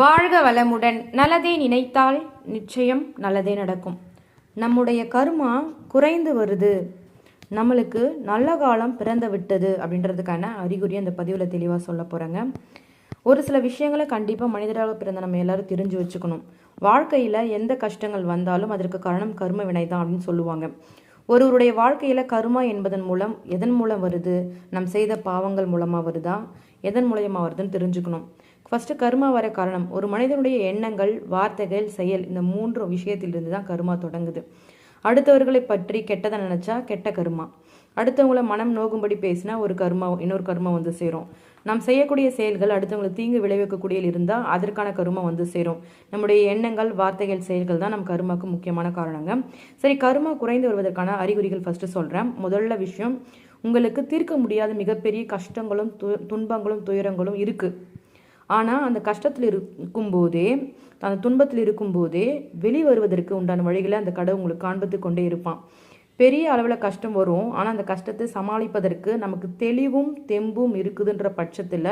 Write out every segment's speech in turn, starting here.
வாழ்க வளமுடன். நல்லதே நினைத்தால் நிச்சயம் நல்லதே நடக்கும். நம்முடைய கர்மா குறைந்து வருது. நம்மளுக்கு நல்ல காலம் பிறந்து விட்டது அப்படின்றதுக்கான அறிகுறி அந்த பதிவில் தெளிவாக சொல்ல போகிறேங்க ஒரு சில விஷயங்களை கண்டிப்பாக மனிதராக பிறந்த நம்ம எல்லாரும் தெரிஞ்சு வச்சுக்கணும். வாழ்க்கையில் எந்த கஷ்டங்கள் வந்தாலும் அதற்கு காரணம் கர்ம வினை தான் அப்படின்னு சொல்லுவாங்க. ஒருவருடைய வாழ்க்கையில் கருமா என்பதன் மூலம் எதன் மூலம் வருது? நம் செய்த பாவங்கள் மூலமாக வருதா? எதன் மூலயமா வருதுன்னு தெரிஞ்சுக்கணும். ஃபஸ்ட்டு கர்மா வர காரணம் ஒரு மனிதனுடைய எண்ணங்கள் வார்த்தைகள் செயல் இந்த மூன்று விஷயத்திலிருந்து தான் கர்மா தொடங்குது. அடுத்தவர்களை பற்றி கெட்டதை நினச்சா கெட்ட கர்மா. அடுத்தவங்கள மனம் நோகும்படி பேசினா ஒரு கர்மா இன்னொரு கர்மா வந்து சேரும். நாம் செய்யக்கூடிய செயல்கள் அடுத்தவங்களுக்கு தீங்கு விளைவிக்கக்கூடிய இருந்தால் அதற்கான கருமா வந்து சேரும். நம்முடைய எண்ணங்கள் வார்த்தைகள் செயல்கள் தான் நம் கருமாக்கு முக்கியமான காரணங்க. சரி கருமா குறைந்து வருவதற்கான அறிகுறிகள் ஃபஸ்ட்டு சொல்கிறேன் முதல்ல விஷயம் உங்களுக்கு தீர்க்க முடியாத மிகப்பெரிய கஷ்டங்களும் து துன்பங்களும் துயரங்களும் இருக்குது ஆனால் அந்த கஷ்டத்தில் இருக்கும்போதே அந்த துன்பத்தில் இருக்கும்போதே வெளிவருவதற்கு உண்டான வழிகளை அந்த கடை உங்களுக்கு காண்பித்து கொண்டே இருப்பான். பெரிய அளவில் கஷ்டம் வரும். ஆனால் அந்த கஷ்டத்தை சமாளிப்பதற்கு நமக்கு தெளிவும் தெம்பும் இருக்குதுன்ற பட்சத்தில்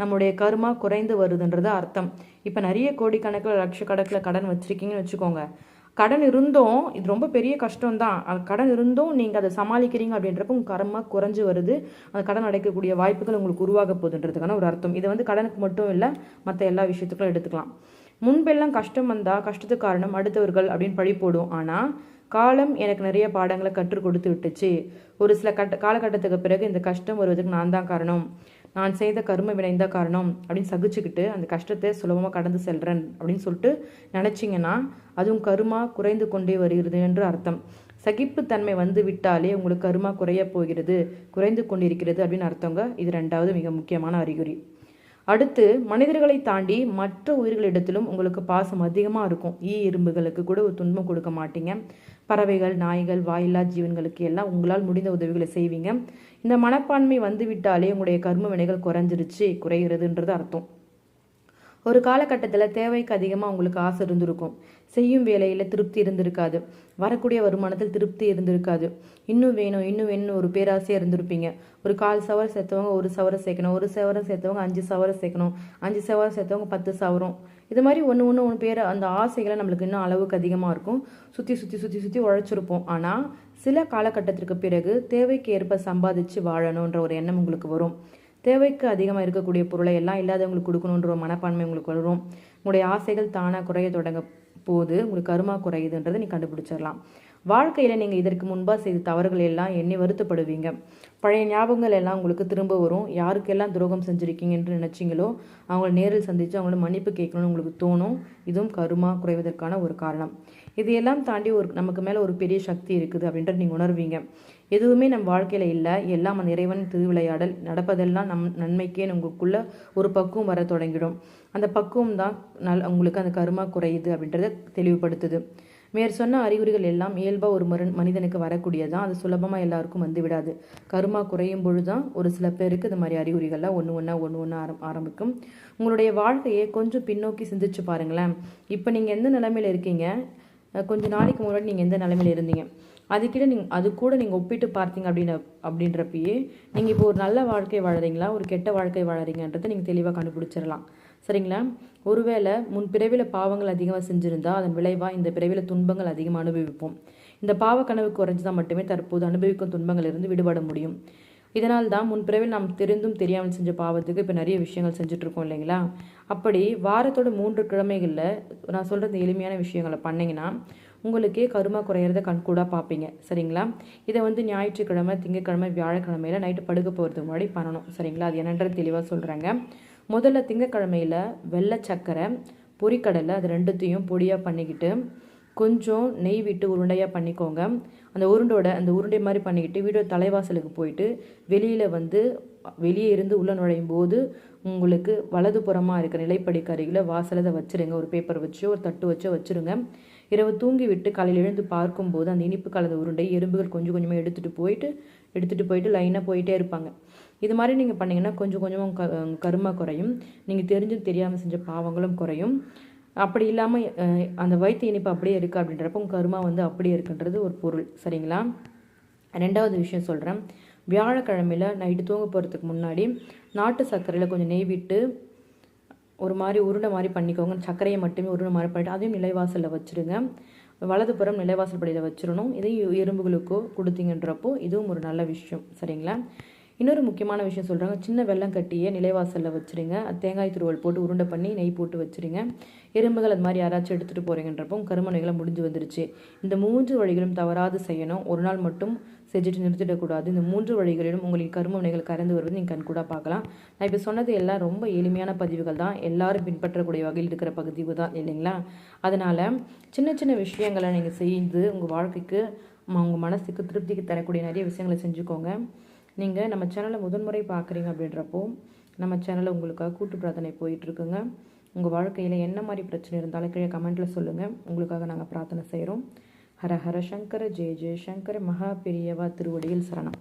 நம்முடைய கருமா குறைந்து வருதுன்றது அர்த்தம். இப்போ நிறைய கோடிக்கணக்கில் லட்சக்கணக்கில் கடன் வச்சுருக்கீங்கன்னு வச்சுக்கோங்க. கடன் இருந்தும் இது ரொம்ப பெரிய கஷ்டம் தான் கடன் இருந்தும் நீங்கள் அதை சமாளிக்கிறீங்க அப்படின்றப்ப உங்கள் கரமாக குறைஞ்சி வருது. அந்த கடன் அடைக்கக்கூடிய வாய்ப்புகள் உங்களுக்கு உருவாக போகுதுன்றதுக்கான ஒரு அர்த்தம். இதை வந்து கடனுக்கு மட்டும் இல்லை மற்ற எல்லா விஷயத்துக்கும் எடுத்துக்கலாம். முன்பெல்லாம் கஷ்டம் வந்தால் கஷ்டத்துக்கு காரணம் அடுத்தவர்கள் அப்படின்னு பழி போடும். ஆனால் காலம் எனக்கு நிறைய பாடங்களை கற்றுக் கொடுத்து விட்டுச்சு. ஒரு சில கட்ட காலகட்டத்துக்கு பிறகு இந்த கஷ்டம் வருவதற்கு நான் தான் காரணம். நான் செய்த கரும வினைந்த காரணம் அப்படின்னு சகிச்சுக்கிட்டு அந்த கஷ்டத்தை சுலபமாக கடந்து செல்கிறேன் அப்படின்னு சொல்லிட்டு நினச்சிங்கன்னா அதுவும் கருமா குறைந்து கொண்டே வருகிறது என்று அர்த்தம். சகிப்புத்தன்மை வந்து விட்டாலே உங்களுக்கு கருமா குறைய போகிறது குறைந்து கொண்டிருக்கிறது அப்படின்னு அர்த்தங்க. இது ரெண்டாவது மிக முக்கியமான அறிகுறி. அடுத்து மனிதர்களை தாண்டி மற்ற உயிர்களிடத்திலும் உங்களுக்கு பாசம் அதிகமாக இருக்கும். ஈ எறும்புகளுக்கு கூட ஒரு துன்பம் கொடுக்க மாட்டீங்க. பறவைகள் நாய்கள் வாயில்லா ஜீவன்களுக்கு எல்லாம் உங்களால் முடிந்த உதவிகளை செய்வீங்க. இந்த மனப்பான்மை வந்து விட்டாலே உங்களுடைய கர்ம வினைகள் குறைஞ்சிருச்சு குறைகிறதுன்றது அர்த்தம். ஒரு காலகட்டத்தில் தேவைக்கு அதிகமாக உங்களுக்கு ஆசை இருந்திருக்கும். செய்யும் வேலையில் திருப்தி இருந்திருக்காது. வரக்கூடிய வருமானத்தில் திருப்தி இருந்திருக்காது. இன்னும் வேணும் இன்னும் வேணும் ஒரு பேராசையாக இருந்திருப்பீங்க. ஒரு கால் சவரம் சேர்த்தவங்க ஒரு சவரம் சேர்க்கணும் ஒரு சவரம் சேர்த்தவங்க அஞ்சு சவரம் சேர்க்கணும் அஞ்சு சவரம் சேர்த்தவங்க பத்து சவரம். இது மாதிரி ஒன்று ஒன்று ஒன்று பேர் அந்த ஆசைகளை நம்மளுக்கு இன்னும் அளவுக்கு அதிகமாக இருக்கும். சுற்றி சுற்றி சுற்றி சுற்றி உழைச்சிருப்போம். ஆனால் சில காலகட்டத்திற்கு பிறகு தேவைக்கு ஏற்ப சம்பாதிச்சு வாழணுன்ற ஒரு எண்ணம் உங்களுக்கு வரும். தேவைக்கு அதிகமாக இருக்கக்கூடிய பொருளை எல்லாம் இல்லாதவங்களுக்கு கொடுக்கணுன்ற ஒரு மனப்பான்மை உங்களுக்கு வரும். உங்களுடைய ஆசைகள் தானாக குறைய தொடங்க போது உங்களுக்கு கருமா குறையுதுன்றதை நீ கண்டுபிடிச்சிடலாம். வாழ்க்கையில் நீங்கள் இதற்கு முன்பாக செய்த தவறுகள் எல்லாம் எண்ணி வருத்தப்படுவீங்க. பழைய ஞாபகங்கள் எல்லாம் உங்களுக்கு திரும்ப வரும். யாருக்கெல்லாம் துரோகம் செஞ்சுருக்கீங்க என்று நினச்சிங்களோ அவங்கள நேரில் சந்தித்து அவங்கள மன்னிப்பு கேட்கணும்னு உங்களுக்கு தோணும். இதுவும் கருமா குறைவதற்கான ஒரு காரணம். இதையெல்லாம் தாண்டி ஒரு நமக்கு மேலே ஒரு பெரிய சக்தி இருக்குது அப்படின்றது நீங்கள் உணர்வீங்க. எதுவுமே நம் வாழ்க்கையில் இல்லை. எல்லாம் அந்த இறைவன் திருவிளையாடல் நடப்பதெல்லாம் நம் நன்மைக்கே உங்களுக்குள்ள ஒரு பக்குவம் வர தொடங்கிடும். அந்த பக்குவம் தான் நல் உங்களுக்கு அந்த கருமா குறையுது அப்படின்றத தெளிவுபடுத்துது. மேற் சொன்ன அறிகுறிகள் எல்லாம் இயல்பாக ஒரு மரு மனிதனுக்கு வரக்கூடியதான் அது சுலபமாக எல்லாருக்கும் வந்து விடாது. கருமா குறையும் பொழுது தான் ஒரு சில பேருக்கு இந்த மாதிரி அறிகுறிகள்லாம் ஒன்று ஒன்றா ஒன்று ஒன்றா ஆரம் ஆரம்பிக்கும். உங்களுடைய வாழ்க்கையை கொஞ்சம் பின்னோக்கி சிந்திச்சு பாருங்களேன். இப்போ நீங்கள் எந்த நிலைமையில் இருக்கீங்க? கொஞ்ச நாளைக்கு முன்னாடி நீங்கள் எந்த நிலைமையில் இருந்தீங்க? அதுக்கிட்ட நீங்கள் அது கூட நீங்கள் ஒப்பிட்டு பார்த்தீங்க அப்படின்னு அப்படின்றப்பயே நீங்கள் இப்போ ஒரு நல்ல வாழ்க்கை வாழறீங்களா? ஒரு கெட்ட வாழ்க்கை வாழறீங்கன்றதை நீங்கள் தெளிவாக கண்டுபிடிச்சிடலாம் சரிங்களா? ஒருவேளை முன் பிறவியில் பாவங்கள் அதிகமாக செஞ்சுருந்தா அதன் விளைவாக இந்த பிறவில துன்பங்கள் அதிகமாக அனுபவிப்போம். இந்த பாவ கனவு குறைஞ்சுதான் மட்டுமே தற்போது அனுபவிக்கும் துன்பங்களிலிருந்து விடுபட முடியும். இதனால் தான் முன்பிறவில் நாம் தெரிந்தும் தெரியாமல் செஞ்ச பாவத்துக்கு இப்போ நிறைய விஷயங்கள் செஞ்சுட்ருக்கோம் இல்லைங்களா? அப்படி வாரத்தோட மூன்று கிழமைகளில் நான் சொல்கிற எளிமையான விஷயங்களை பண்ணிங்கன்னா உங்களுக்கே கருமா குறையிறத கண்கூடாக பார்ப்பீங்க சரிங்களா? இதை வந்து ஞாயிற்றுக்கிழமை திங்கக்கிழமை வியாழக்கிழமையில் நைட்டு படுக்க போகிறதுக்கு முன்னாடி பண்ணணும். சரிங்களா? அது என்னன்றது தெளிவாக சொல்கிறாங்க முதல்ல திங்கக்கிழமையில் வெள்ளை சக்கரை பொரிக்கடலை அது ரெண்டுத்தையும் பொடியாக பண்ணிக்கிட்டு கொஞ்சம் நெய் விட்டு உருண்டையாக பண்ணிக்கோங்க. அந்த உருண்டோட அந்த உருண்டை மாதிரி பண்ணிக்கிட்டு வீடோட தலைவாசலுக்கு போயிட்டு வெளியில் வந்து வெளியே இருந்து உள்ளே நுழையும் போது உங்களுக்கு வலது புறமாக இருக்க நிலைப்படிக்கு அருகில் வாசலதை வச்சுருங்க. ஒரு பேப்பர் வச்சு ஒரு தட்டு வச்சோ வச்சுருங்க. இரவு தூங்கி விட்டு காலையில் எழுந்து பார்க்கும்போது அந்த இனிப்பு கலந்த உருண்டை எறும்புகள் கொஞ்சம் கொஞ்சமாக எடுத்துகிட்டு போயிட்டு எடுத்துகிட்டு போயிட்டு லைனாக போயிட்டே இருப்பாங்க. இது மாதிரி நீங்கள் பண்ணிங்கன்னா கொஞ்சம் கொஞ்சமாக க கருமா குறையும். நீங்கள் தெரிஞ்சும் தெரியாமல் செஞ்ச பாவங்களும் குறையும். அப்படி இல்லாமல் அந்த வயிற்று இனிப்பு அப்படியே இருக்குது அப்படின்றப்போ உங்கள் கருமா வந்து அப்படியே இருக்குன்றது ஒரு பொருள். சரிங்களா? ரெண்டாவது விஷயம் சொல்கிறேன் வியாழக்கிழமையில் நைட்டு தூங்க போகிறதுக்கு முன்னாடி நாட்டு சர்க்கரையில் கொஞ்சம் நெய் விட்டு ஒரு மாதிரி உருண்டை மாதிரி பண்ணிக்கோங்க. சர்க்கரையை மட்டுமே உருண்டை மாதிரி பண்ணிட்டு அதையும் நிலைவாசலில் வச்சுருங்க. வலதுபுறம் நிலைவாசல் படியில் வச்சிடணும் இதையும் எறும்புகளுக்கோ கொடுத்தீங்கன்றப்போ இதுவும் ஒரு நல்ல விஷயம். சரிங்களா? இன்னொரு முக்கியமான விஷயம் சொல்கிறாங்க சின்ன வெள்ளம் கட்டியை நிலைவாசலில் வச்சுருங்க. தேங்காய் துருவல் போட்டு உருண்டை பண்ணி நெய் போட்டு வச்சுருங்க. எறும்புகள் அது மாதிரி யாராச்சும் எடுத்துகிட்டு போகிறீங்கன்றப்போ கருமனைகளை முடிஞ்சு வந்துருச்சு. இந்த மூன்று வழிகளும் தவறாது செய்யணும். ஒரு நாள் மட்டும் செஞ்சுட்டு நிறுத்திடக்கூடாது இந்த மூன்று வழிகளிலும் உங்களின் கருமனைகள் கறந்து வருவது நீங்கள் கண்கூட பார்க்கலாம். நான் இப்போ சொன்னது எல்லாம் ரொம்ப எளிமையான பதிவுகள் தான். எல்லாரும் பின்பற்றக்கூடிய வகையில் இருக்கிற பதிவு தான் இல்லைங்களா? அதனால் சின்ன சின்ன விஷயங்களை நீங்கள் செய்து உங்கள் வாழ்க்கைக்கு உங்கள் மனசுக்கு திருப்திக்கு தரக்கூடிய நிறைய விஷயங்களை செஞ்சுக்கோங்க. நீங்கள் நம்ம சேனலை முதன்முறை பார்க்குறீங்க அப்படின்றப்போ நம்ம சேனலில் உங்களுக்காக கூட்டு பிரார்த்தனை போயிட்டுருக்குங்க. உங்கள் வாழ்க்கையில் என்ன மாதிரி பிரச்சனை இருந்தாலும் கீழே கமெண்ட்டில் சொல்லுங்கள் உங்களுக்காக நாங்கள் பிரார்த்தனை செய்கிறோம் ஹர ஹர சங்கர ஜெய ஜெய சங்கர மகா பெரியவா திருவடியில் சரணம்.